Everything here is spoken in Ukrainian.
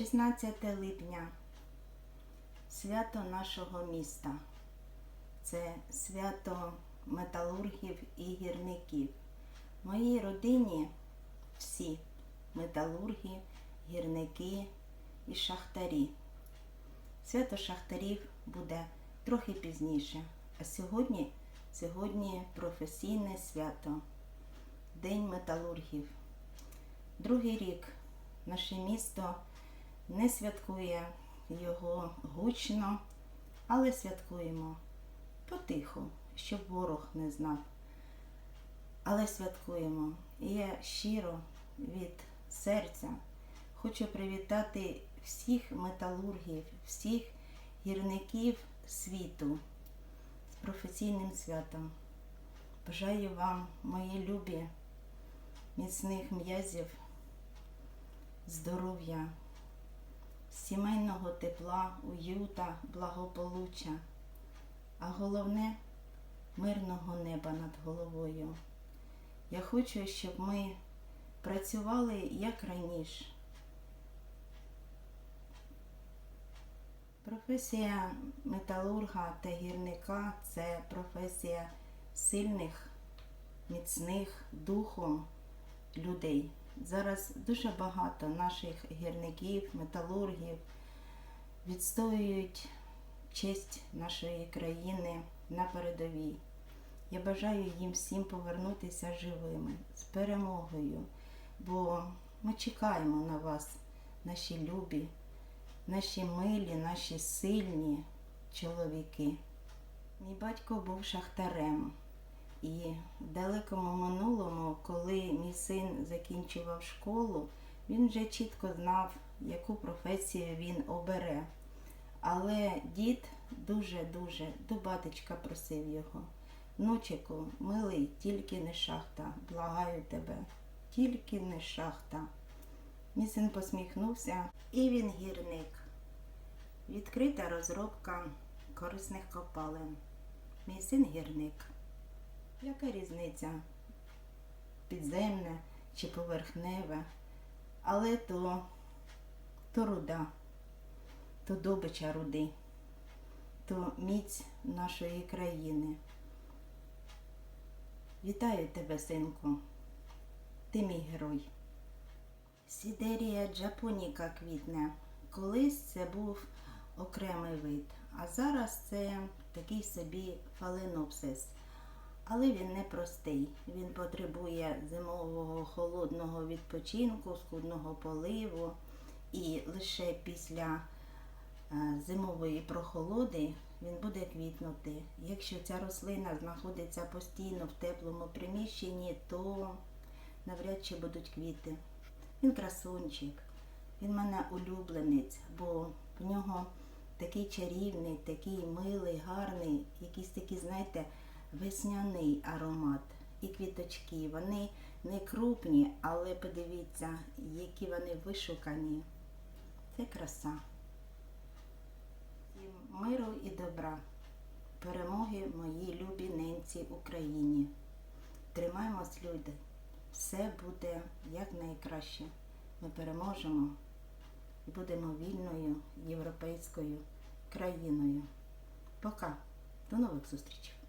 16 липня свято нашого міста. Це свято металургів і гірників. Моїй родині всі металурги, гірники і шахтарі. Свято шахтарів буде трохи пізніше. А сьогодні, сьогодні професійне свято, День металургів. Другий рік наше місто не святкує його гучно, але святкуємо потиху, щоб ворог не знав. Але святкуємо. І я щиро від серця хочу привітати всіх металургів, всіх гірників світу з професійним святом. Бажаю вам, мої любі, міцних м'язів, здоров'я, сімейного тепла, уюта, благополуччя, а головне мирного неба над головою. Я хочу, щоб ми працювали як раніше. Професія металурга та гірника це професія сильних, міцних духом людей. Зараз дуже багато наших гірників, металургів відстоюють честь нашої країни на передовій. Я бажаю їм всім повернутися живими, з перемогою, бо ми чекаємо на вас, наші любі, наші милі, наші сильні чоловіки. Мій батько був шахтарем. І в далекому минулому, коли мій син закінчував школу, він вже чітко знав, яку професію він обере. Але дід дуже-дуже до батечка просив його. Ночику, милий, тільки не шахта, благаю тебе, тільки не шахта. Мій син посміхнувся, і він гірник. Відкрита розробка корисних копалин. Мій син гірник. Яка різниця? Підземне чи поверхневе, але то, то руда, то добича руди, то міць нашої країни. Вітаю тебе, синку, ти мій герой. Сідерія джапоніка квітне. Колись це був окремий вид, а зараз це такий собі фаленопсис. Але він не простий. Він потребує зимового холодного відпочинку, скудного поливу. І лише після е, зимової прохолоди він буде квітнути. Якщо ця рослина знаходиться постійно в теплому приміщенні, то навряд чи будуть квіти. Він красунчик, він мене улюбленець, бо в нього такий чарівний, такий милий, гарний, якийсь такий, знаєте, весняний аромат. І квіточки, вони не крупні, але подивіться, які вони вишукані. Це краса. Всім миру і добра, перемоги моїй любій ненці Україні. Тримаємось, люди. Все буде якнайкраще. Ми переможемо і будемо вільною європейською країною. Пока. До нових зустрічей.